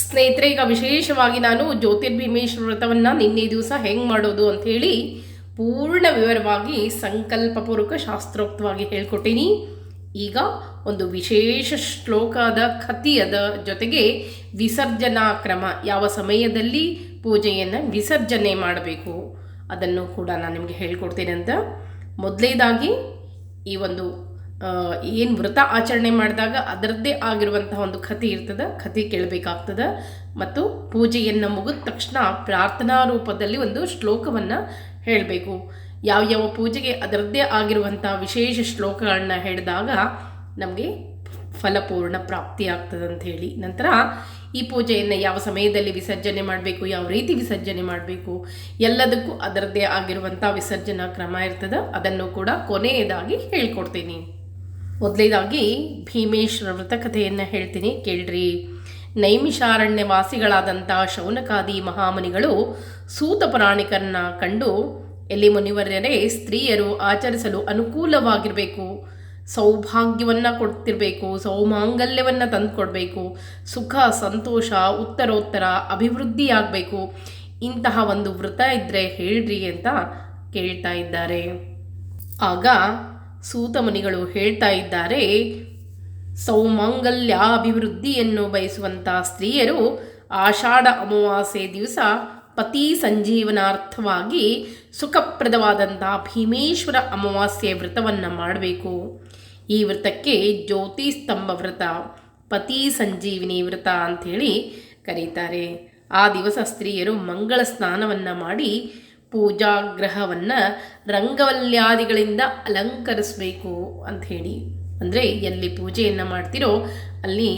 ಸ್ನೇಹಿತರೆ, ಈಗ ವಿಶೇಷವಾಗಿ ನಾನು ಜ್ಯೋತಿರ್ಭೀಮೇಶ್ವರ ವ್ರತವನ್ನು ನಿನ್ನೆ ದಿವಸ ಹೆಂಗೆ ಮಾಡೋದು ಅಂತ ಹೇಳಿ ಪೂರ್ಣ ವಿವರವಾಗಿ ಸಂಕಲ್ಪಪೂರ್ವಕ ಶಾಸ್ತ್ರೋಕ್ತವಾಗಿ ಹೇಳ್ಕೊಟ್ಟಿನಿ. ಈಗ ಒಂದು ವಿಶೇಷ ಶ್ಲೋಕದ ಕಥೆಯದ ಜೊತೆಗೆ ವಿಸರ್ಜನಾ ಕ್ರಮ ಯಾವ ಸಮಯದಲ್ಲಿ ಪೂಜೆಯನ್ನು ವಿಸರ್ಜನೆ ಮಾಡಬೇಕು ಅದನ್ನು ಕೂಡ ನಾನು ನಿಮಗೆ ಹೇಳ್ಕೊಡ್ತೇನೆ ಅಂತ. ಮೊದಲೇದಾಗಿ ಈ ಒಂದು ಏನು ವ್ರತ ಆಚರಣೆ ಮಾಡಿದಾಗ ಅದರದ್ದೇ ಆಗಿರುವಂತಹ ಒಂದು ಕಥೆ ಇರ್ತದೆ. ಕಥೆ ಕೇಳಬೇಕಾಗ್ತದೆ. ಮತ್ತು ಪೂಜೆಯನ್ನು ಮುಗಿದ ತಕ್ಷಣ ಪ್ರಾರ್ಥನಾ ರೂಪದಲ್ಲಿ ಒಂದು ಶ್ಲೋಕವನ್ನು ಹೇಳಬೇಕು. ಯಾವ ಯಾವ ಪೂಜೆಗೆ ಅದರದ್ದೇ ಆಗಿರುವಂಥ ವಿಶೇಷ ಶ್ಲೋಕಗಳನ್ನ ಹೇಳಿದಾಗ ನಮಗೆ ಫಲಪೂರ್ಣ ಪ್ರಾಪ್ತಿ ಆಗ್ತದೆ ಅಂತ ಹೇಳಿ. ನಂತರ ಈ ಪೂಜೆಯನ್ನು ಯಾವ ಸಮಯದಲ್ಲಿ ವಿಸರ್ಜನೆ ಮಾಡಬೇಕು, ಯಾವ ರೀತಿ ವಿಸರ್ಜನೆ ಮಾಡಬೇಕು, ಎಲ್ಲದಕ್ಕೂ ಅದರದ್ದೇ ಆಗಿರುವಂಥ ವಿಸರ್ಜನಾ ಕ್ರಮ ಇರ್ತದೆ. ಅದನ್ನು ಕೂಡ ಕೊನೆಯದಾಗಿ ಹೇಳ್ಕೊಡ್ತೀನಿ. ಮೊದಲೇದಾಗಿ ಭೀಮೇಶ್ವರ ವೃತಕಥೆಯನ್ನು ಹೇಳ್ತೀನಿ, ಕೇಳ್ರಿ. ನೈಮಿಷಾರಣ್ಯ ವಾಸಿಗಳಾದಂಥ ಶೌನಕಾದಿ ಮಹಾಮುನಿಗಳು ಸೂತ ಪುರಾಣಿಕರನ್ನ ಕಂಡು ಎಲ್ಲಿ ಮುನಿವರ್ಯರೇ ಸ್ತ್ರೀಯರು ಆಚರಿಸಲು ಅನುಕೂಲವಾಗಿರಬೇಕು. ಸೌಭಾಗ್ಯವನ್ನು ಕೊಡ್ತಿರಬೇಕು, ಸೌಮಾಂಗಲ್ಯವನ್ನು ತಂದುಕೊಡ್ಬೇಕು, ಸುಖ, ಸಂತೋಷ, ಉತ್ತರೋತ್ತರ, ಅಭಿವೃದ್ಧಿಯಾಗಬೇಕು. ಇಂತಹ ಒಂದು ವ್ರತ ಇದ್ದರೆ ಹೇಳ್ರಿ ಅಂತ ಕೇಳ್ತಾ ಇದ್ದಾರೆ. ಆಗ ಸೂತ ಮುನಿಗಳು ಹೇಳ್ತಾ ಇದ್ದಾರೆ ಸೌಮಾಂಗಲ್ಯಾಭಿವೃದ್ಧಿಯನ್ನು ಬಯಸುವಂಥ ಸ್ತ್ರೀಯರು ಆಷಾಢ ಅಮಾವಾಸ್ಯೆ ದಿವಸ ಪತಿ ಸಂಜೀವನಾರ್ಥವಾಗಿ ಸುಖಪ್ರದವಾದಂಥ ಭೀಮೇಶ್ವರ ಅಮಾವಾಸ್ಯೆ ವ್ರತವನ್ನು ಮಾಡಬೇಕು. ಈ ವ್ರತಕ್ಕೆ ಜ್ಯೋತಿ ಸ್ತಂಭ ವ್ರತ, ಪತಿ ಸಂಜೀವಿನಿ ವ್ರತ ಅಂಥೇಳಿ ಕರೀತಾರೆ. ಆ ದಿವಸ ಸ್ತ್ರೀಯರು ಮಂಗಳ ಸ್ನಾನವನ್ನು ಮಾಡಿ ಪೂಜಾಗ್ರಹವನ್ನು ರಂಗವಲ್ಯಾದಿಗಳಿಂದ ಅಲಂಕರಿಸಬೇಕು ಅಂಥೇಳಿ ಅಂದರೆ ಎಲ್ಲಿ ಪೂಜೆಯನ್ನು ಮಾಡ್ತಿರೋ ಅಲ್ಲಿ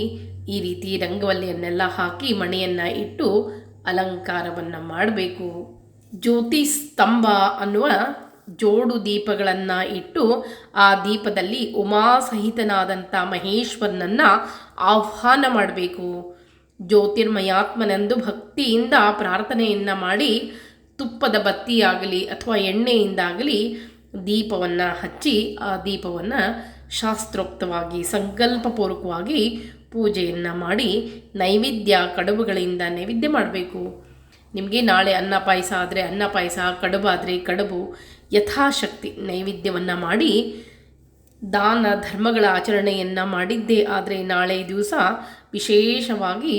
ಈ ರೀತಿ ರಂಗವಲ್ಲಿಯನ್ನೆಲ್ಲ ಹಾಕಿ ಮಣೆಯನ್ನು ಇಟ್ಟು ಅಲಂಕಾರವನ್ನು ಮಾಡಬೇಕು. ಜ್ಯೋತಿ ಸ್ತಂಭ ಅನ್ನುವ ಜೋಡು ದೀಪಗಳನ್ನು ಇಟ್ಟು ಆ ದೀಪದಲ್ಲಿ ಉಮಾಸಹಿತನಾದಂಥ ಮಹೇಶ್ವರನನ್ನು ಆಹ್ವಾನ ಮಾಡಬೇಕು. ಜ್ಯೋತಿರ್ಮಯಾತ್ಮನೆಂದು ಭಕ್ತಿಯಿಂದ ಪ್ರಾರ್ಥನೆಯನ್ನು ಮಾಡಿ ತುಪ್ಪದ ಬತ್ತಿಯಾಗಲಿ ಅಥವಾ ಎಣ್ಣೆಯಿಂದಾಗಲಿ ದೀಪವನ್ನು ಹಚ್ಚಿ ಆ ದೀಪವನ್ನು ಶಾಸ್ತ್ರೋಕ್ತವಾಗಿ, ಸಂಕಲ್ಪಪೂರ್ವಕವಾಗಿ ಪೂಜೆಯನ್ನು ಮಾಡಿ ನೈವೇದ್ಯ ಕಡುಬುಗಳಿಂದ ನೈವೇದ್ಯ ಮಾಡಬೇಕು. ನಿಮಗೆ ನಾಳೆ ಅನ್ನ ಪಾಯಸ ಆದರೆ ಅನ್ನ ಪಾಯಸ, ಕಡುಬು ಆದರೆ ಕಡುಬು, ಯಥಾಶಕ್ತಿ ನೈವೇದ್ಯವನ್ನು ಮಾಡಿ ದಾನ ಧರ್ಮಗಳ ಆಚರಣೆಯನ್ನು ಮಾಡಿದ್ದೇ ಆದರೆ ನಾಳೆ ದಿವಸ ವಿಶೇಷವಾಗಿ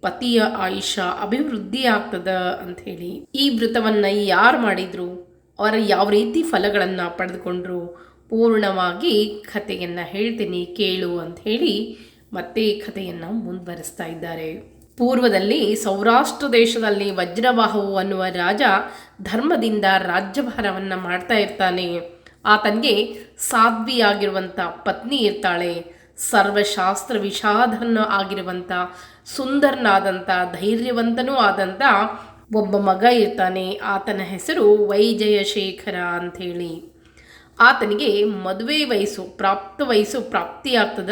ಪತಿಯ ಆಯುಷ್ಯ ಅಭಿವೃದ್ಧಿ ಆಗ್ತದ ಅಂಥೇಳಿ ಈ ವೃತವನ್ನು ಯಾರು ಮಾಡಿದ್ರು, ಅವರ ಯಾವ ರೀತಿ ಫಲಗಳನ್ನು ಪಡೆದುಕೊಂಡ್ರು, ಪೂರ್ಣವಾಗಿ ಕಥೆಯನ್ನು ಹೇಳ್ತೀನಿ, ಕೇಳು ಅಂತ ಹೇಳಿ ಮತ್ತೆ ಕಥೆಯನ್ನು ಮುಂದುವರಿಸ್ತಾ ಇದ್ದಾರೆ. ಪೂರ್ವದಲ್ಲಿ ಸೌರಾಷ್ಟ್ರ ದೇಶದಲ್ಲಿ ವಜ್ರವಾಹವು ಅನ್ನುವ ರಾಜ ಧರ್ಮದಿಂದ ರಾಜ್ಯಭಾರವನ್ನು ಮಾಡ್ತಾ ಇರ್ತಾನೆ. ಆತನಿಗೆ ಸಾಧ್ವಿಯಾಗಿರುವಂಥ ಪತ್ನಿ ಇರ್ತಾಳೆ. ಸರ್ವಶಾಸ್ತ್ರ ವಿಷಾದನ ಆಗಿರುವಂಥ ಸುಂದರನಾದಂಥ ಧೈರ್ಯವಂತನೂ ಆದಂಥ ಒಬ್ಬ ಮಗ ಇರ್ತಾನೆ. ಆತನ ಹೆಸರು ವೈಜಯಶೇಖರ ಅಂಥೇಳಿ. ಆತನಿಗೆ ಮದುವೆ ವಯಸ್ಸು, ಪ್ರಾಪ್ತ ವಯಸ್ಸು ಪ್ರಾಪ್ತಿಯಾಗ್ತದ.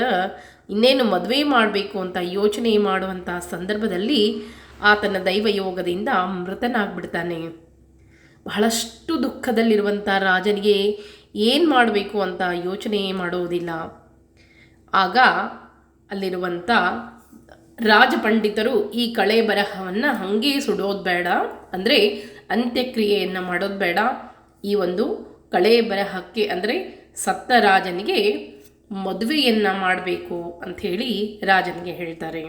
ಇನ್ನೇನು ಮದುವೆ ಮಾಡಬೇಕು ಅಂತ ಯೋಚನೆ ಮಾಡುವಂಥ ಸಂದರ್ಭದಲ್ಲಿ ಆತನ ದೈವಯೋಗದಿಂದ ಮೃತನಾಗ್ಬಿಡ್ತಾನೆ. ಬಹಳಷ್ಟು ದುಃಖದಲ್ಲಿರುವಂಥ ರಾಜನಿಗೆ ಏನು ಮಾಡಬೇಕು ಅಂತ ಯೋಚನೆ ಮಾಡೋದಿಲ್ಲ. ಆಗ ಅಲ್ಲಿರುವಂಥ ರಾಜಪಂಡಿತರು ಈ ಕಳೆ ಬರಹವನ್ನು ಹಾಗೆ ಸುಡೋದು ಬೇಡ. ಅಂದರೆ ಅಂತ್ಯಕ್ರಿಯೆಯನ್ನು ಮಾಡೋದು ಬೇಡ. ಈ ಒಂದು ಕಳೆ ಬರಹಕ್ಕೆ ಅಂದರೆ ಸತ್ತ ರಾಜನಿಗೆ ಮದುವೆಯನ್ನು ಮಾಡಬೇಕು ಅಂಥೇಳಿ ರಾಜನಿಗೆ ಹೇಳ್ತಾರೆ.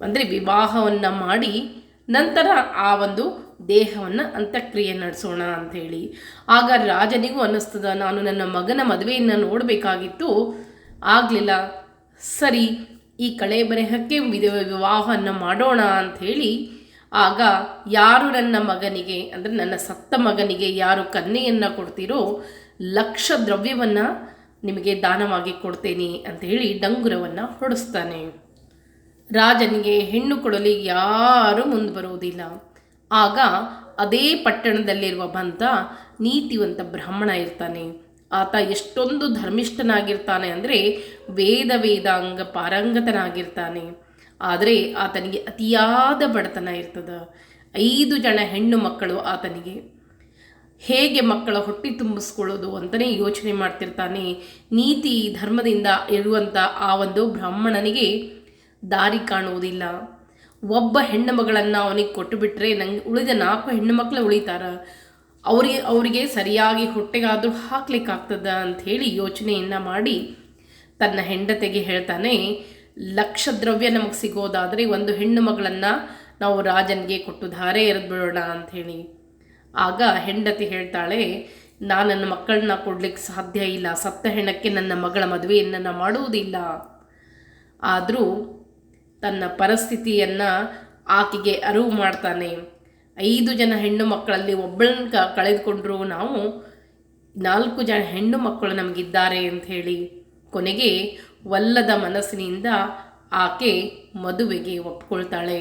ಅಂದರೆ ವಿವಾಹವನ್ನು ಮಾಡಿ ನಂತರ ಆ ಒಂದು ದೇಹವನ್ನು ಅಂತ್ಯಕ್ರಿಯೆ ನಡೆಸೋಣ ಅಂಥೇಳಿ ಆಗ ರಾಜನಿಗೂ ಅನ್ನಿಸ್ತದ, ನಾನು ನನ್ನ ಮಗನ ಮದುವೆಯನ್ನು ನೋಡಬೇಕಾಗಿತ್ತು. ಆಗಲಿಲ್ಲ. ಸರಿ ಈ ಕಳೆ ಬರೆಹಕ್ಕೆ ವಿಧ ವಿವಾಹವನ್ನು ಮಾಡೋಣ ಅಂಥೇಳಿ, ಆಗ ಯಾರು ನನ್ನ ಮಗನಿಗೆ, ಅಂದರೆ ನನ್ನ ಸತ್ತ ಮಗನಿಗೆ ಯಾರು ಕನ್ಯೆಯನ್ನು ಕೊಡ್ತೀರೋ, ಲಕ್ಷ ದ್ರವ್ಯವನ್ನು ನಿಮಗೆ ದಾನವಾಗಿ ಕೊಡ್ತೇನೆ ಹೇಳಿ ಡಂಗುರವನ್ನು ಹೊಡಿಸ್ತಾನೆ. ರಾಜನಿಗೆ ಹೆಣ್ಣು ಕೊಡಲಿ ಯಾರೂ ಮುಂದೆ ಬರುವುದಿಲ್ಲ. ಆಗ ಅದೇ ಪಟ್ಟಣದಲ್ಲಿರುವ ಬಂತ ನೀತಿವಂತ ಬ್ರಾಹ್ಮಣ ಇರ್ತಾನೆ. ಆತ ಎಷ್ಟೊಂದು ಧರ್ಮಿಷ್ಠನಾಗಿರ್ತಾನೆ ಅಂದರೆ ವೇದ ವೇದಾಂಗ ಪಾರಂಗತನಾಗಿರ್ತಾನೆ. ಆದರೆ ಆತನಿಗೆ ಅತಿಯಾದ ಬಡತನ ಇರ್ತದೆ. ಐದು ಜನ ಹೆಣ್ಣು ಮಕ್ಕಳು ಆತನಿಗೆ. ಹೇಗೆ ಮಕ್ಕಳ ಹೊಟ್ಟೆ ತುಂಬಿಸ್ಕೊಳ್ಳೋದು ಅಂತಲೇ ಯೋಚನೆ ಮಾಡ್ತಿರ್ತಾನೆ. ನೀತಿ ಧರ್ಮದಿಂದ ಇರುವಂಥ ಆ ಒಂದು ಬ್ರಾಹ್ಮಣನಿಗೆ ದಾರಿ ಕಾಣುವುದಿಲ್ಲ. ಒಬ್ಬ ಹೆಣ್ಣು ಮಗಳನ್ನು ಅವನಿಗೆ ಕೊಟ್ಟುಬಿಟ್ರೆ ನಂಗೆ ಉಳಿದ ನಾಲ್ಕು ಹೆಣ್ಣು ಮಕ್ಕಳು ಉಳಿತಾರ. ಅವರಿಗೆ ಅವರಿಗೆ ಸರಿಯಾಗಿ ಹೊಟ್ಟೆಗಾದರೂ ಹಾಕ್ಲಿಕ್ಕಾಗ್ತದ ಹೇಳಿ ಯೋಚನೆಯನ್ನು ಮಾಡಿ ತನ್ನ ಹೆಂಡತಿಗೆ ಹೇಳ್ತಾನೆ ಲಕ್ಷ ದ್ರವ್ಯ ನಮಗೆ ಸಿಗೋದಾದರೆ ಒಂದು ಹೆಣ್ಣು ಮಗಳನ್ನು ನಾವು ರಾಜನಿಗೆ ಕೊಟ್ಟು ಧಾರೆ ಎರೆದು ಬಿಡೋಣ ಅಂಥೇಳಿ. ಆಗ ಹೆಂಡತಿ ಹೇಳ್ತಾಳೆ ನಾನು ನನ್ನ ಮಕ್ಕಳನ್ನ ಕೊಡ್ಲಿಕ್ಕೆ ಸಾಧ್ಯ ಇಲ್ಲ, ಸತ್ತ ಹೆಣ್ಣಕ್ಕೆ ನನ್ನ ಮಗಳ ಮದುವೆಯನ್ನು ನಾನು ಮಾಡುವುದಿಲ್ಲ. ಆದರೂ ತನ್ನ ಪರಿಸ್ಥಿತಿಯನ್ನು ಆಕೆಗೆ ಅರಿವು ಮಾಡ್ತಾನೆ. ಐದು ಜನ ಹೆಣ್ಣು ಮಕ್ಕಳಲ್ಲಿ ಒಬ್ಬಳನ್ನ ಕ, ಕಳೆದುಕೊಂಡ್ರು ನಾವು ನಾಲ್ಕು ಜನ ಹೆಣ್ಣು ಮಕ್ಕಳು ನಮಗಿದ್ದಾರೆ ಅಂತ ಹೇಳಿ ಕೊನೆಗೆ ಒಲ್ಲದ ಮನಸ್ಸಿನಿಂದ ಆಕೆ ಮದುವೆಗೆ ಒಪ್ಕೊಳ್ತಾಳೆ.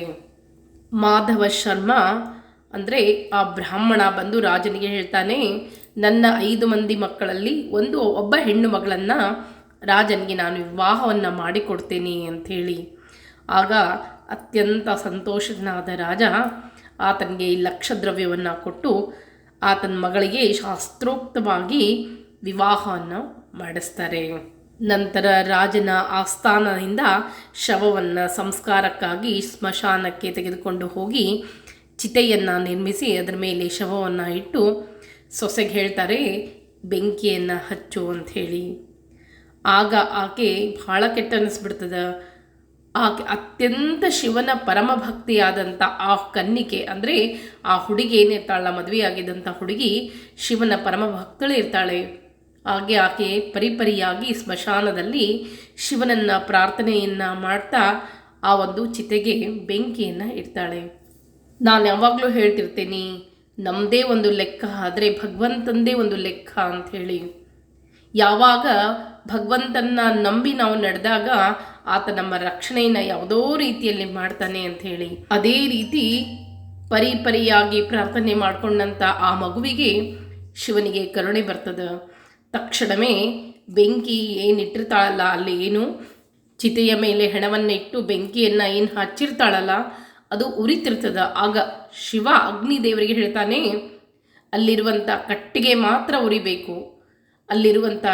ಮಾಧವ ಶರ್ಮಾ ಅಂದರೆ ಆ ಬ್ರಾಹ್ಮಣ ಬಂದು ರಾಜನಿಗೆ ಹೇಳ್ತಾನೆ, ನನ್ನ ಐದು ಮಂದಿ ಮಕ್ಕಳಲ್ಲಿ ಒಂದು ಒಬ್ಬ ಹೆಣ್ಣು ಮಗಳನ್ನು ರಾಜನಿಗೆ ನಾನು ವಿವಾಹವನ್ನು ಮಾಡಿಕೊಡ್ತೇನೆ ಅಂಥೇಳಿ ಆಗ ಅತ್ಯಂತ ಸಂತೋಷನಾದ ರಾಜ ಆತನಿಗೆ ಈ ಲಕ್ಷ ದ್ರವ್ಯವನ್ನು ಕೊಟ್ಟು ಆತನ ಮಗಳಿಗೆ ಶಾಸ್ತ್ರೋಕ್ತವಾಗಿ ವಿವಾಹವನ್ನು ಮಾಡಿಸ್ತಾರೆ. ನಂತರ ರಾಜನ ಆಸ್ಥಾನದಿಂದ ಶವವನ್ನು ಸಂಸ್ಕಾರಕ್ಕಾಗಿ ಸ್ಮಶಾನಕ್ಕೆ ತೆಗೆದುಕೊಂಡು ಹೋಗಿ ಚಿತೆಯನ್ನು ನಿರ್ಮಿಸಿ ಅದರ ಮೇಲೆ ಶವವನ್ನು ಇಟ್ಟು ಸೊಸೆಗೆ ಹೇಳ್ತಾರೆ, ಬೆಂಕಿಯನ್ನು ಹಚ್ಚು ಅಂಥೇಳಿ. ಆಗ ಆಕೆ ಭಾಳ ಕೆಟ್ಟ ಅನ್ನಿಸ್ಬಿಡ್ತದ ಆಕೆ ಅತ್ಯಂತ ಶಿವನ ಪರಮ ಭಕ್ತಿಯಾದಂಥ ಆ ಕನ್ನಿಕೆ ಅಂದರೆ ಆ ಹುಡುಗಿ ಏನಿರ್ತಾಳ ಮದುವೆಯಾಗಿದ್ದಂಥ ಹುಡುಗಿ ಶಿವನ ಪರಮ ಭಕ್ತಳು ಇರ್ತಾಳೆ. ಹಾಗೆ ಆಕೆ ಪರಿಪರಿಯಾಗಿ ಸ್ಮಶಾನದಲ್ಲಿ ಶಿವನನ್ನು ಪ್ರಾರ್ಥನೆಯನ್ನು ಮಾಡ್ತಾ ಆ ಒಂದು ಚಿತೆಗೆ ಬೆಂಕಿಯನ್ನು ಇಡ್ತಾಳೆ. ನಾನು ಯಾವಾಗಲೂ ಹೇಳ್ತಿರ್ತೀನಿ ನಮ್ಮದೇ ಒಂದು ಲೆಕ್ಕ ಆದರೆ ಭಗವಂತಂದೇ ಒಂದು ಲೆಕ್ಕ ಅಂಥೇಳಿ ಯಾವಾಗ ಭಗವಂತನ ನಂಬಿ ನಾವು ನಡೆದಾಗ ಆತ ನಮ್ಮ ರಕ್ಷಣೆಯನ್ನು ಯಾವುದೋ ರೀತಿಯಲ್ಲಿ ಮಾಡ್ತಾನೆ ಅಂತ ಹೇಳಿ, ಅದೇ ರೀತಿ ಪರಿ ಪರಿಯಾಗಿ ಪ್ರಾರ್ಥನೆ ಮಾಡಿಕೊಂಡಂಥ ಆ ಮಗುವಿಗೆ ಶಿವನಿಗೆ ಕರುಣೆ ಬರ್ತದೆ. ತಕ್ಷಣವೇ ಬೆಂಕಿ ಏನಿಟ್ಟಿರ್ತಾಳಲ್ಲ ಅಲ್ಲಿ ಏನು ಚಿತೆಯ ಮೇಲೆ ಹೆಣವನ್ನು ಇಟ್ಟು ಬೆಂಕಿಯನ್ನು ಏನು ಹಚ್ಚಿರ್ತಾಳಲ್ಲ, ಅದು ಉರಿತಿರ್ತದ. ಆಗ ಶಿವ ಅಗ್ನಿ ದೇವರಿಗೆ ಹೇಳ್ತಾನೆ ಅಲ್ಲಿರುವಂಥ ಕಟ್ಟಿಗೆ ಮಾತ್ರ ಉರಿಬೇಕು. ಅಲ್ಲಿರುವಂಥ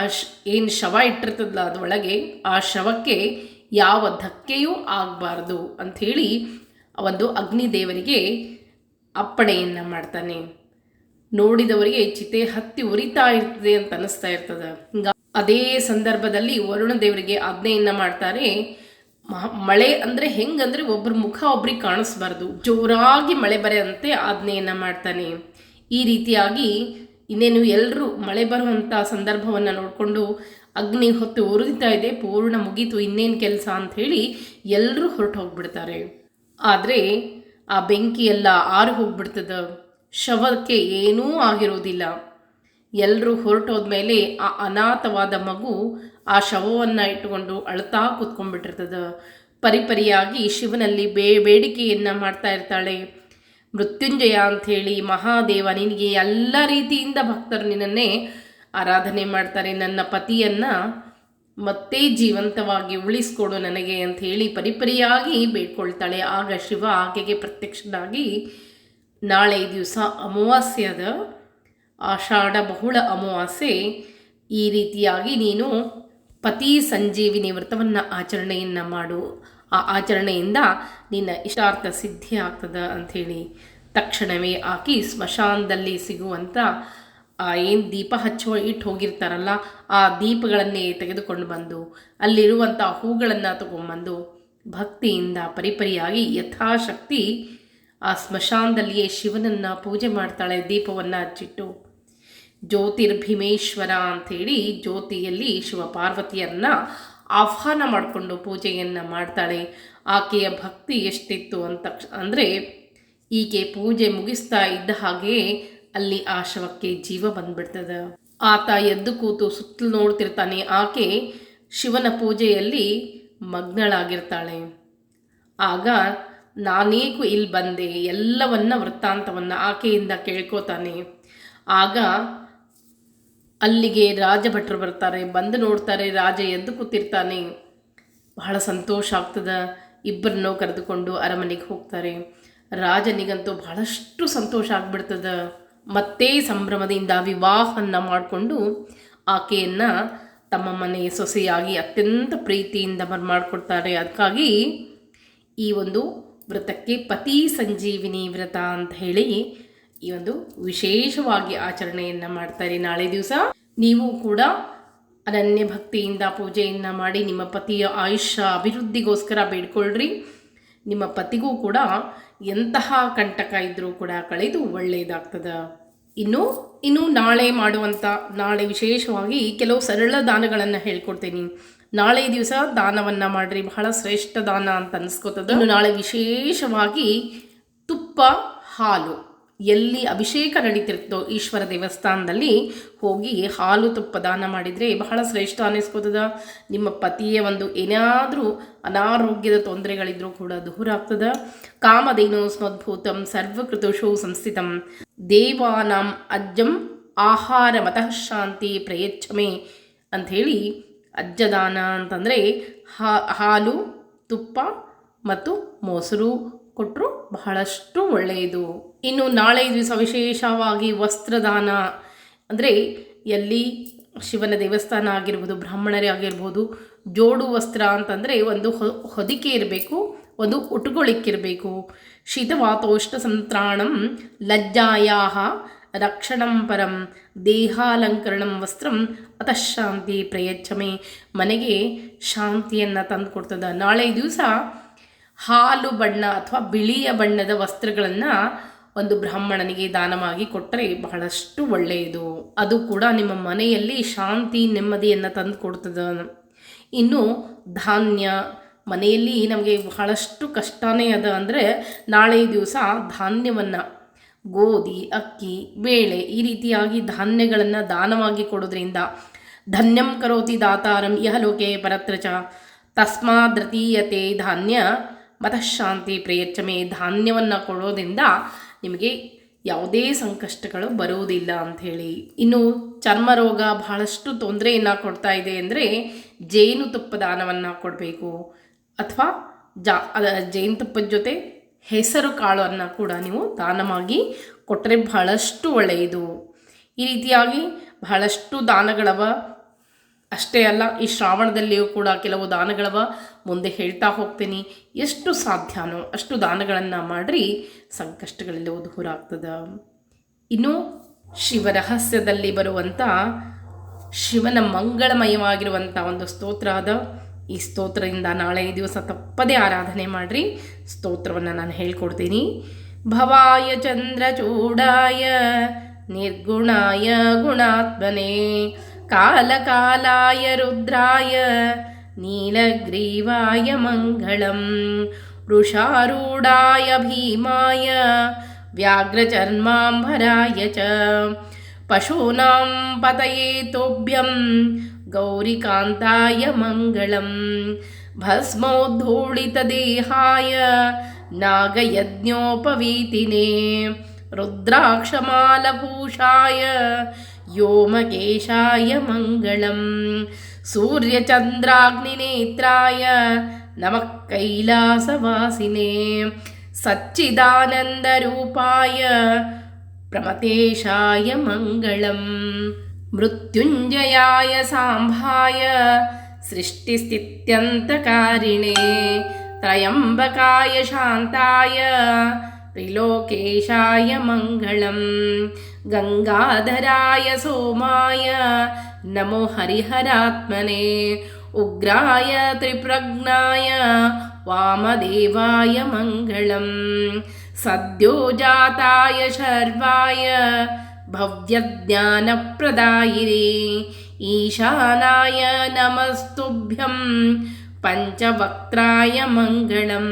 ಏನು ಶವ ಇಟ್ಟಿರ್ತದಲ್ಲ, ಅದರೊಳಗೆ ಆ ಶವಕ್ಕೆ ಯಾವ ಧಕ್ಕೆಯೂ ಆಗಬಾರ್ದು ಅಂಥೇಳಿ ಒಂದು ಅಗ್ನಿ ದೇವರಿಗೆ ಅಪ್ಪಣೆಯನ್ನು ಮಾಡ್ತಾನೆ. ನೋಡಿದವರಿಗೆ ಚಿತೆ ಹತ್ತಿ ಉರಿತಾ ಇರ್ತದೆ ಅಂತ ಅನಿಸ್ತಾ ಇರ್ತದೆ. ಹಿಂಗ ಅದೇ ಸಂದರ್ಭದಲ್ಲಿ ವರುಣ ದೇವರಿಗೆ ಆಜ್ಞೆಯನ್ನು ಮಾಡ್ತಾರೆ. ಮಳೆ ಅಂದರೆ ಹೆಂಗಂದ್ರೆ ಒಬ್ಬರ ಮುಖ ಒಬ್ರಿಗೆ ಕಾಣಿಸ್ಬಾರ್ದು. ಜೋರಾಗಿ ಮಳೆ ಬರೆಯಂತೆ ಆಜ್ಞೆಯನ್ನು ಮಾಡ್ತಾನೆ. ಈ ರೀತಿಯಾಗಿ ಇನ್ನೇನು ಎಲ್ಲರೂ ಮಳೆ ಬರುವಂಥ ಸಂದರ್ಭವನ್ನು ನೋಡಿಕೊಂಡು ಅಗ್ನಿ ಹೊತ್ತು ಉರಿತಾ ಇದೆ, ಪೂರ್ಣ ಮುಗೀತು, ಇನ್ನೇನು ಕೆಲಸ ಅಂತ ಹೇಳಿ ಎಲ್ಲರೂ ಹೊರಟು ಹೋಗ್ಬಿಡ್ತಾರೆ. ಆದರೆ ಆ ಬೆಂಕಿ ಎಲ್ಲ ಆರು ಹೋಗ್ಬಿಡ್ತದ? ಶವಕ್ಕೆ ಏನೂ ಆಗಿರೋದಿಲ್ಲ. ಎಲ್ಲರೂ ಹೊರಟೋದ್ಮೇಲೆ ಆ ಅನಾಥವಾದ ಮಗು ಆ ಶವವನ್ನು ಇಟ್ಟುಕೊಂಡು ಅಳ್ತಾ ಕೂತ್ಕೊಂಡ್ಬಿಟ್ಟಿರ್ತದ. ಪರಿಪರಿಯಾಗಿ ಶಿವನಲ್ಲಿ ಬೇ ಬೇಡಿಕೆಯನ್ನು ಮಾಡ್ತಾ ಇರ್ತಾಳೆ. ಮೃತ್ಯುಂಜಯ ಅಂಥೇಳಿ ಮಹಾದೇವ ನಿನಗೆ ಎಲ್ಲ ರೀತಿಯಿಂದ ಭಕ್ತರು ನಿನ್ನನ್ನೇ ಆರಾಧನೆ ಮಾಡ್ತಾರೆ ನನ್ನ ಪತಿಯನ್ನು, ಮತ್ತೆ ಜೀವಂತವಾಗಿ ಉಳಿಸ್ಕೊಡು ನನಗೆ ಅಂತ ಹೇಳಿ ಪರಿಪರಿಯಾಗಿ ಬೇಡ್ಕೊಳ್ತಾಳೆ. ಆಗ ಶಿವ ಆಕೆಗೆ ಪ್ರತ್ಯಕ್ಷನಾಗಿ, ನಾಳೆ ದಿವಸ ಅಮಾವಾಸ್ಯದ ಆಷಾಢ ಬಹುಳ ಅಮಾವಾಸ್ಯೆ, ಈ ರೀತಿಯಾಗಿ ನೀನು ಪತಿ ಸಂಜೀವಿನಿ ವ್ರತವನ್ನು ಆಚರಣೆಯನ್ನು ಮಾಡು. ಆ ಆಚರಣೆಯಿಂದ ನಿನ್ನ ಇಷ್ಟಾರ್ಥ ಸಿದ್ಧಿ ಆಗ್ತದ ಅಂಥೇಳಿ ತಕ್ಷಣವೇ ಆಕಿ ಸ್ಮಶಾನದಲ್ಲಿ ಸಿಗುವಂಥ ಏನು ದೀಪ ಹಚ್ಚುವ ಇಟ್ಟು ಹೋಗಿರ್ತಾರಲ್ಲ, ಆ ದೀಪಗಳನ್ನೇ ತೆಗೆದುಕೊಂಡು ಬಂದು ಅಲ್ಲಿರುವಂಥ ಹೂಗಳನ್ನು ತಗೊಂಬಂದು ಭಕ್ತಿಯಿಂದ ಪರಿಪರಿಯಾಗಿ ಯಥಾಶಕ್ತಿ ಆ ಸ್ಮಶಾನದಲ್ಲಿಯೇ ಶಿವನನ್ನು ಪೂಜೆ ಮಾಡ್ತಾಳೆ, ದೀಪವನ್ನು ಹಚ್ಚಿಟ್ಟು. ಜ್ಯೋತಿರ್ಭೀಮೇಶ್ವರ ಅಂಥೇಳಿ ಜ್ಯೋತಿಯಲ್ಲಿ ಶಿವ ಪಾರ್ವತಿಯನ್ನು ಆಹ್ವಾನ ಮಾಡಿಕೊಂಡು ಪೂಜೆಯನ್ನು ಮಾಡ್ತಾಳೆ. ಆಕೆಯ ಭಕ್ತಿ ಎಷ್ಟಿತ್ತು ಅಂತ ಅಂದರೆ ಈಕೆ ಪೂಜೆ ಮುಗಿಸ್ತಾ ಇದ್ದ ಹಾಗೆ ಅಲ್ಲಿ ಆ ಶವಕ್ಕೆ ಜೀವ ಬಂದ್ಬಿಡ್ತದ. ಆತ ಎದ್ದು ಕೂತು ಸುತ್ತಲೂ ನೋಡ್ತಿರ್ತಾನೆ. ಆಕೆ ಶಿವನ ಪೂಜೆಯಲ್ಲಿ ಮಗ್ನಳಾಗಿರ್ತಾಳೆ. ಆಗ ನಾನೇಕು ಇಲ್ಲಿ ಬಂದೆ, ಎಲ್ಲವನ್ನ ವೃತ್ತಾಂತವನ್ನು ಆಕೆಯಿಂದ ಕೇಳ್ಕೋತಾನೆ. ಆಗ ಅಲ್ಲಿಗೆ ರಾಜಭಟ್ರು ಬರ್ತಾರೆ. ಬಂದು ನೋಡ್ತಾರೆ, ರಾಜ ಎದ್ದು ಕೂತಿರ್ತಾನೆ. ಬಹಳ ಸಂತೋಷ ಆಗ್ತದ. ಇಬ್ಬರನ್ನೂ ಕರೆದುಕೊಂಡು ಅರಮನೆಗೆ ಹೋಗ್ತಾರೆ. ರಾಜನಿಗಂತೂ ಬಹಳಷ್ಟು ಸಂತೋಷ ಆಗ್ಬಿಡ್ತದ. ಮತ್ತೆ ಸಂಭ್ರಮದಿಂದ ವಿವಾಹವನ್ನು ಮಾಡಿಕೊಂಡು ಆಕೆಯನ್ನು ತಮ್ಮ ಮನೆಯ ಸೊಸೆಯಾಗಿ ಅತ್ಯಂತ ಪ್ರೀತಿಯಿಂದ ಬರಮಾಡ್ಕೊಡ್ತಾರೆ ಅದಕ್ಕಾಗಿ ಈ ಒಂದು ವ್ರತಕ್ಕೆ ಪತಿ ಸಂಜೀವಿನಿ ವ್ರತ ಅಂತ ಹೇಳಿ ಈ ಒಂದು ವಿಶೇಷವಾಗಿ ಆಚರಣೆಯನ್ನು ಮಾಡ್ತಾರೆ. ನಾಳೆ ದಿವಸ ನೀವು ಕೂಡ ಅನನ್ಯ ಭಕ್ತಿಯಿಂದ ಪೂಜೆಯನ್ನು ಮಾಡಿ ನಿಮ್ಮ ಪತಿಯ ಆಯುಷ್ಯ ಅಭಿವೃದ್ಧಿಗೋಸ್ಕರ ಬೇಡ್ಕೊಳ್ರಿ. ನಿಮ್ಮ ಪತಿಗೂ ಕೂಡ ಎಂತಹ ಕಂಟಕ ಇದ್ದರೂ ಕೂಡ ಕಳೆದು ಒಳ್ಳೆಯದಾಗ್ತದೆ ಇನ್ನು ಇನ್ನು ನಾಳೆ ಮಾಡುವಂಥ ನಾಳೆ ವಿಶೇಷವಾಗಿ ಕೆಲವು ಸರಳ ದಾನಗಳನ್ನು ಹೇಳ್ಕೊಡ್ತೇನೆ. ನಾಳೆ ದಿವಸ ದಾನವನ್ನು ಮಾಡಿರಿ, ಬಹಳ ಶ್ರೇಷ್ಠ ದಾನ ಅಂತ ಅನ್ಸ್ಕೊತದ. ನಾಳೆ ವಿಶೇಷವಾಗಿ ತುಪ್ಪ, ಹಾಲು. ಎಲ್ಲಿ ಅಭಿಷೇಕ ನಡೀತಿರ್ತೋ ಈಶ್ವರ ದೇವಸ್ಥಾನದಲ್ಲಿ ಹೋಗಿ ಹಾಲು ತುಪ್ಪ ದಾನ ಮಾಡಿದರೆ ಬಹಳ ಶ್ರೇಷ್ಠ ಅನ್ನಿಸ್ಕೋತದ. ನಿಮ್ಮ ಪತಿಯ ಒಂದು ಏನಾದರೂ ಅನಾರೋಗ್ಯದ ತೊಂದರೆಗಳಿದ್ರೂ ಕೂಡ ದೂರ ಆಗ್ತದ. ಕಾಮಧೇನು ಸ್ಮದ್ಭೂತಂ ಸರ್ವಕೃತುಷು ಸಂಸ್ಥಿತಂ. ದೇವಾನಾಂ ಅಜ್ಜಂ ಆಹಾರ ಮತಃಶಾಂತಿ ಪ್ರಯಚ್ಛಮೆ ಅಂಥೇಳಿ ಅಜ್ಜದಾನ ಅಂತಂದರೆ ಹಾಲು, ತುಪ್ಪ ಮತ್ತು ಮೊಸರು ಕೊಟ್ಟರು ಬಹಳಷ್ಟು ಒಳ್ಳೆಯದು. ಇನ್ನು ನಾಳೆ ದಿವಸ ವಿಶೇಷವಾಗಿ ವಸ್ತ್ರದಾನ. ಅಂದರೆ ಎಲ್ಲಿ ಶಿವನ ದೇವಸ್ಥಾನ ಆಗಿರ್ಬೋದು, ಬ್ರಾಹ್ಮಣರೇ ಆಗಿರ್ಬೋದು, ಜೋಡು ವಸ್ತ್ರ ಅಂತಂದರೆ ಒಂದು ಹೊದಿಕೆ ಇರಬೇಕು, ಒಂದು ಉಟ್ಕೊಳಿಕ್ಕಿರಬೇಕು ಶೀತವಾತೋಷ್ಣ ಸಂತ್ರಾಣಂ ಲಜ್ಜಾಯಾ ರಕ್ಷಣಂ ಪರಂ ದೇಹಾಲಂಕರಣಂ ವಸ್ತ್ರಂ ಅತಃಶಾಂತಿ ಪ್ರಯಚ್ಛಮೆ. ಮನೆಗೆ ಶಾಂತಿಯನ್ನು ತಂದು ಕೊಡ್ತದೆ. ನಾಳೆ ದಿವಸ ಹಾಲು ಬಣ್ಣ ಅಥವಾ ಬಿಳಿಯ ಬಣ್ಣದ ವಸ್ತ್ರಗಳನ್ನು ಒಂದು ಬ್ರಾಹ್ಮಣನಿಗೆ ದಾನವಾಗಿ ಕೊಟ್ಟರೆ ಬಹಳಷ್ಟು ಒಳ್ಳೆಯದು. ಅದು ಕೂಡ ನಿಮ್ಮ ಮನೆಯಲ್ಲಿ ಶಾಂತಿ ನೆಮ್ಮದಿಯನ್ನು ತಂದು ಕೊಡ್ತದೆ. ಇನ್ನು ಧಾನ್ಯ, ಮನೆಯಲ್ಲಿ ನಮಗೆ ಬಹಳಷ್ಟು ಕಷ್ಟನೇ ಅದ ಅಂದರೆ ನಾಳೆ ದಿವಸ ಧಾನ್ಯವನ್ನು, ಗೋಧಿ, ಅಕ್ಕಿ, ಬೇಳೆ ಈ ರೀತಿಯಾಗಿ ಧಾನ್ಯಗಳನ್ನು ದಾನವಾಗಿ ಕೊಡೋದ್ರಿಂದ ಧನ್ಯಂ ಕರೋತಿ ದಾತಾರಂ ಯಹಲೋಕೆ ಪರತ್ರಚ. ತಸ್ಮಾದ್ರತೀಯತೆ ಧಾನ್ಯ ಮತಃಶಾಂತಿ ಪ್ರಯಚ್ಛಮೆ. ಧಾನ್ಯವನ್ನು ಕೊಡೋದ್ರಿಂದ ನಿಮಗೆ ಯಾವುದೇ ಸಂಕಷ್ಟಗಳು ಬರುವುದಿಲ್ಲ ಅಂಥೇಳಿ ಇನ್ನು ಚರ್ಮ ರೋಗ ಬಹಳಷ್ಟು ತೊಂದರೆಯನ್ನು ಕೊಡ್ತಾ ಇದೆ ಅಂದರೆ ಜೇನುತುಪ್ಪ ದಾನವನ್ನು ಕೊಡಬೇಕು. ಅಥವಾ ಜಾ ಜೇನುತುಪ್ಪದ ಜೊತೆ ಹೆಸರು ಕಾಳನ್ನು ಕೂಡ ನೀವು ದಾನವಾಗಿ ಕೊಟ್ಟರೆ ಬಹಳಷ್ಟು ಒಳ್ಳೆಯದು. ಈ ರೀತಿಯಾಗಿ ಬಹಳಷ್ಟು ದಾನಗಳವ ಅಷ್ಟೇ ಅಲ್ಲ, ಈ ಶ್ರಾವಣದಲ್ಲಿಯೂ ಕೂಡ ಕೆಲವು ದಾನಗಳವ ಮುಂದೆ ಹೇಳ್ತಾ ಹೋಗ್ತೀನಿ. ಎಷ್ಟು ಸಾಧ್ಯನೋ ಅಷ್ಟು ದಾನಗಳನ್ನು ಮಾಡಿರಿ ಸಂಕಷ್ಟಗಳೆಲ್ಲವೂ ದೂರ ಆಗ್ತದೆ ಇನ್ನು ಶಿವರಹಸ್ಯದಲ್ಲಿ ಬರುವಂಥ ಶಿವನ ಮಂಗಳಮಯವಾಗಿರುವಂಥ ಒಂದು ಸ್ತೋತ್ರ ಅದ. ಈ ಸ್ತೋತ್ರದಿಂದ ನಾಳೆ ದಿವಸ ತಪ್ಪದೇ ಆರಾಧನೆ ಮಾಡಿರಿ. ಸ್ತೋತ್ರವನ್ನು ನಾನು ಹೇಳ್ಕೊಡ್ತೀನಿ. ಭವಾಯ ಚಂದ್ರಚೂಡಾಯ ನಿರ್ಗುಣಾಯ ಗುಣಾತ್ಮನೆ. कालकालाय रुद्राय नीलग्रीवाय मङ्गलम् वृषारूढाय भीमाय व्याघ्रचर्माम्भराय च। पशूनां पतये तोभ्यं गौरिकान्ताय मङ्गलम् भस्मोद्धूलितदेहाय नागयज्ञोपवीतिने रुद्राक्षमालभूषाय വ്യോമകേശായ മംഗളം. സൂര്യചന്ദ്രാഗ്നിനേത്രായ നമ കൈലാസവാസിനേ സച്ചിദാനന്ദരൂപായ പ്രമതേശായ മംഗളം. മൃത്യുഞ്ജയായ സാംഭായ സൃഷ്ടിസ്ഥിത്യന്തകാരിണേ. ത്രയംബകായ ശാന്തായ ത്രിലോകേശായ മംഗളം. गङ्गाधराय सोमाय नमो हरिहरात्मने उग्राय त्रिप्रज्ञाय वामदेवाय मङ्गलं सद्योजाताय शर्वाय भव्यज्ञानप्रदायिरे ईशानाय नमस्तुभ्यं पञ्चवक्त्राय मङ्गलं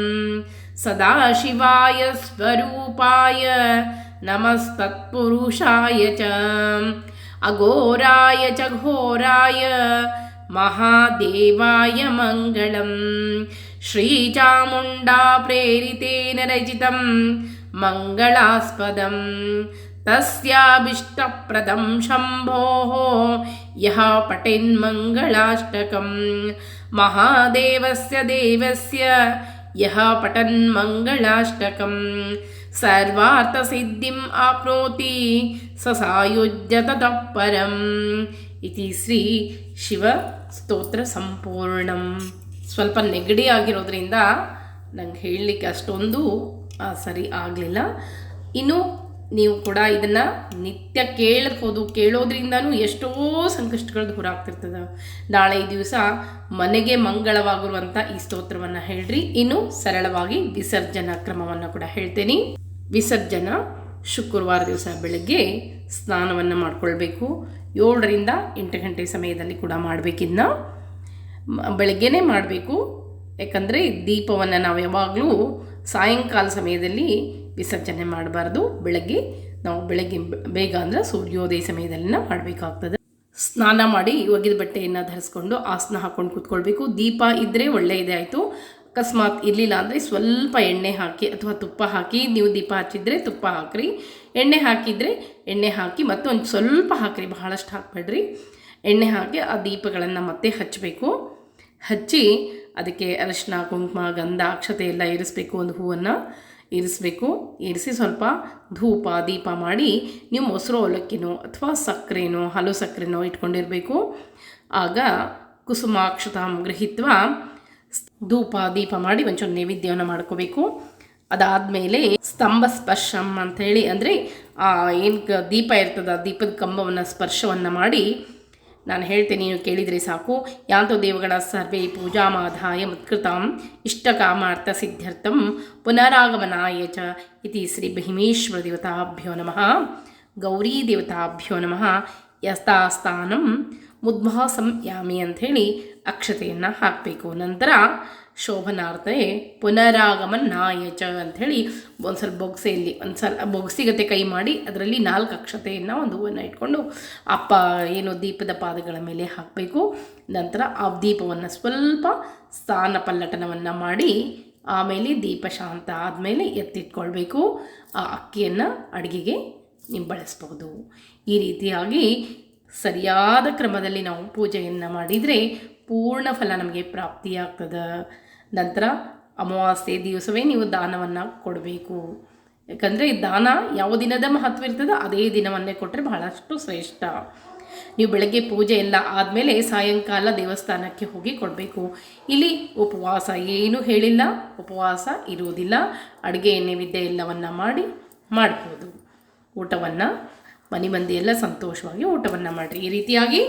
सदाशिवाय स्वरूपाय नमस्तत्पुरुषाय च। अघोराय च घोराय। महादेवाय मङ्गलं श्रीचामुण्डा प्रेरितेन रचितं मङ्गलास्पदम्। तस्याभीष्टप्रदं शम्भोः। यः पठेन्मङ्गलाष्टकं महादेवस्य देवस्य। यः पठन्मङ्गलाष्टकं सर्वार्थसिद्धिम् आप्नोति स सायुज्य ततः परम् इति ಶ್ರೀ ಶಿವ ಸ್ತೋತ್ರ ಸಂಪೂರ್ಣಂ ಸ್ವಲ್ಪ ನೆಗಡಿ ಆಗಿರೋದ್ರಿಂದ ನಂಗೆ ಹೇಳಲಿಕ್ಕೆ ಅಷ್ಟೊಂದು ಆ, ಸರಿ ಆಗಲಿಲ್ಲ ಇನ್ನು ನೀವು ಕೂಡ ಇದನ್ನು ನಿತ್ಯ ಕೇಳಬಹುದು ಕೇಳೋದ್ರಿಂದನೂ ಎಷ್ಟೋ ಸಂಕಷ್ಟಗಳು ದೂರ ಆಗ್ತಿರ್ತದೆ. ನಾಳೆ ದಿವಸ ಮನೆಗೆ ಮಂಗಳವಾಗಿರುವಂಥ ಈ ಸ್ತೋತ್ರವನ್ನು ಹೇಳ್ರಿ. ಇನ್ನು ಸರಳವಾಗಿ ವಿಸರ್ಜನಾ ಕ್ರಮವನ್ನು ಕೂಡ ಹೇಳ್ತೇನೆ. ವಿಸರ್ಜನಾ ಶುಕ್ರವಾರ ದಿವಸ ಬೆಳಗ್ಗೆ ಸ್ನಾನವನ್ನು ಮಾಡ್ಕೊಳ್ಬೇಕು. ಏಳರಿಂದ ಎಂಟು ಗಂಟೆ ಸಮಯದಲ್ಲಿ ಕೂಡ ಮಾಡಬೇಕಿನ್ನ. ಬೆಳಗ್ಗೆನೇ ಮಾಡಬೇಕು. ಯಾಕಂದರೆ ದೀಪವನ್ನು ನಾವು ಯಾವಾಗಲೂ ಸಾಯಂಕಾಲ ಸಮಯದಲ್ಲಿ ವಿಸರ್ಜನೆ ಮಾಡಬಾರ್ದು. ಬೆಳಗ್ಗೆ ನಾವು ಬೆಳಗ್ಗೆ ಬೇಗ ಅಂದರೆ ಸೂರ್ಯೋದಯ ಸಮಯದಲ್ಲಿ ಮಾಡಬೇಕಾಗ್ತದೆ. ಸ್ನಾನ ಮಾಡಿ ಒಗೆದ ಬಟ್ಟೆಯನ್ನು ಧರಿಸ್ಕೊಂಡು ಆಸನ ಹಾಕ್ಕೊಂಡು ಕೂತ್ಕೊಳ್ಬೇಕು. ದೀಪ ಇದ್ದರೆ ಒಳ್ಳೆಯದೇ ಆಯಿತು. ಅಕಸ್ಮಾತ್ ಇರಲಿಲ್ಲ ಅಂದರೆ ಸ್ವಲ್ಪ ಎಣ್ಣೆ ಹಾಕಿ ಅಥವಾ ತುಪ್ಪ ಹಾಕಿ, ನೀವು ದೀಪ ಹಚ್ಚಿದ್ರೆ ತುಪ್ಪ ಹಾಕ್ರಿ. ಎಣ್ಣೆ ಹಾಕಿದರೆ ಎಣ್ಣೆ ಹಾಕಿ ಮತ್ತೊಂದು ಸ್ವಲ್ಪ ಹಾಕ್ರಿ, ಬಹಳಷ್ಟು ಹಾಕಬೇಡ್ರಿ. ಎಣ್ಣೆ ಹಾಕಿ ಆ ದೀಪಗಳನ್ನು ಮತ್ತೆ ಹಚ್ಚಬೇಕು ಹಚ್ಚಿ ಅದಕ್ಕೆ ಅರಶಿನ, ಕುಂಕುಮ, ಗಂಧ, ಅಕ್ಷತೆ ಎಲ್ಲ ಇರಿಸ್ಬೇಕು ಒಂದು ಹೂವನ್ನು. ಇರಿಸ್ಬೇಕು. ಇರಿಸಿ ಸ್ವಲ್ಪ ಧೂಪ, ದೀಪ ಮಾಡಿ ನೀವು ಮೊಸರು ಅವಲಕ್ಕಿನೋ ಅಥವಾ ಸಕ್ಕರೆನೋ, ಹಲವು ಸಕ್ಕರೆನೋ ಇಟ್ಕೊಂಡಿರಬೇಕು. ಆಗ ಕುಸುಮಾಕ್ಷತಾಂ ಗೃಹಿತ್ವ ಧೂಪ, ದೀಪ ಮಾಡಿ ಒಂಚೂರು ನೈವೇದ್ಯವನ್ನು ಮಾಡ್ಕೋಬೇಕು. ಅದಾದಮೇಲೆ ಸ್ತಂಭ ಸ್ಪರ್ಶಂ ಅಂಥೇಳಿ, ಅಂದರೆ ಏನು ದೀಪ ಇರ್ತದ, ದೀಪದ ಕಂಬವನ್ನು ಸ್ಪರ್ಶವನ್ನು ಮಾಡಿ ನಾನು ಹೇಳ್ತೇನೆ ನೀವು ಕೇಳಿದರೆ ಸಾಕು. ಯಾಂತೋ ದೇವಗಳ ಸರ್ವೇ ಪೂಜಾ ಮಾಧಾಯ ಮತ್ಕೃತಾಂ ಇಷ್ಟಕಾಮಾರ್ಥ ಸಿದ್ಧರ್ಥಂ ಪುನರಾಗಮನಾಯ ಚ ಇತಿ ಶ್ರೀ ಭೀಮೇಶ್ವರ ದೇವತಾಭ್ಯೋ ನಮಃ. ಗೌರೀ ದೇವತಾಭ್ಯೋ ನಮಃ. ಯಸ್ತಾಸ್ಥಾನಂ ಮುದ್ಭಾಸಂ ಯಾಮಿ ಅಂಥೇಳಿ ಅಕ್ಷತೆಯನ್ನು ಹಾಕಬೇಕು. ನಂತರ ಶೋಭನಾರ್ಥೆ ಪುನರಾಗಮನಾಯ ಅಂತ ಅಂಥೇಳಿ ಒಂದು ಸ್ವಲ್ಪ ಬೊಗ್ಸೆಯಲ್ಲಿ ಒಂದು ಸಲ ಬೊಗ್ಸಿಗತೆ ಕೈ ಮಾಡಿ, ಅದರಲ್ಲಿ ನಾಲ್ಕು ಅಕ್ಷತೆಯನ್ನು ಒಂದು ಹೂವನ್ನು ಇಟ್ಕೊಂಡು ಅಪ್ಪ ಏನು ದೀಪದ ಪಾದಗಳ ಮೇಲೆ ಹಾಕಬೇಕು. ನಂತರ ಆ ದೀಪವನ್ನು ಸ್ವಲ್ಪ ಸ್ಥಾನ ಪಲ್ಲಟನವನ್ನು ಮಾಡಿ, ಆಮೇಲೆ ದೀಪ ಶಾಂತ ಆದಮೇಲೆ ಎತ್ತಿಟ್ಕೊಳ್ಬೇಕು. ಆ ಅಕ್ಕಿಯನ್ನು ಅಡುಗೆಗೆ ಬಳಸ್ಬೋದು ಈ ರೀತಿಯಾಗಿ ಸರಿಯಾದ ಕ್ರಮದಲ್ಲಿ ನಾವು ಪೂಜೆಯನ್ನು ಮಾಡಿದರೆ ಪೂರ್ಣ ಫಲ ನಮಗೆ ಪ್ರಾಪ್ತಿಯಾಗ್ತದೆ. ನಂತರ ಅಮಾವಾಸ್ಯೆ ದಿವಸವೇ ನೀವು ದಾನವನ್ನು ಕೊಡಬೇಕು. ಯಾಕಂದರೆ ದಾನ ಯಾವ ದಿನದ ಮಹತ್ವ ಇರ್ತದೋ ಅದೇ ದಿನವನ್ನೇ ಕೊಟ್ಟರೆ ಬಹಳಷ್ಟು ಶ್ರೇಷ್ಠ. ನೀವು ಬೆಳಗ್ಗೆ ಪೂಜೆ ಎಲ್ಲ ಆದಮೇಲೆ ಸಾಯಂಕಾಲ ದೇವಸ್ಥಾನಕ್ಕೆ ಹೋಗಿ ಕೊಡಬೇಕು. ಇಲ್ಲಿ ಉಪವಾಸ ಏನೂ ಹೇಳಿಲ್ಲ, ಉಪವಾಸ ಇರುವುದಿಲ್ಲ. ಅಡುಗೆ, ನೈವೇದ್ಯ ಎಲ್ಲವನ್ನು ಮಾಡಿ, ಮಾಡ್ಬೋದು. ಊಟವನ್ನು, ಮನೆ ಮಂದಿ ಎಲ್ಲ ಸಂತೋಷವಾಗಿ ಊಟವನ್ನು ಮಾಡಿರಿ. ಈ ರೀತಿಯಾಗಿ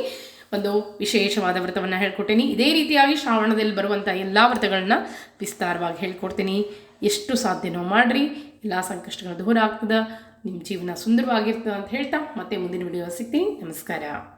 ಒಂದು ವಿಶೇಷವಾದ ವ್ರತವನ್ನು ಹೇಳ್ಕೊಟ್ಟೇನಿ ಇದೇ ರೀತಿಯಾಗಿ ಶ್ರಾವಣದಲ್ಲಿ ಬರುವಂಥ ಎಲ್ಲ ವ್ರತಗಳನ್ನ ವಿಸ್ತಾರವಾಗಿ ಹೇಳ್ಕೊಡ್ತೀನಿ. ಎಷ್ಟು ಸಾಧ್ಯನೋ ಮಾಡಿರಿ. ಎಲ್ಲ ಸಂಕಷ್ಟಗಳು ದೂರ ಆಗ್ತದೆ. ನಿಮ್ಮ ಜೀವನ ಸುಂದರವಾಗಿರ್ತದೆ ಅಂತ ಹೇಳ್ತಾ ಮತ್ತೆ ಮುಂದಿನ ವಿಡಿಯೋ ಸಿಗ್ತೀನಿ. ನಮಸ್ಕಾರ.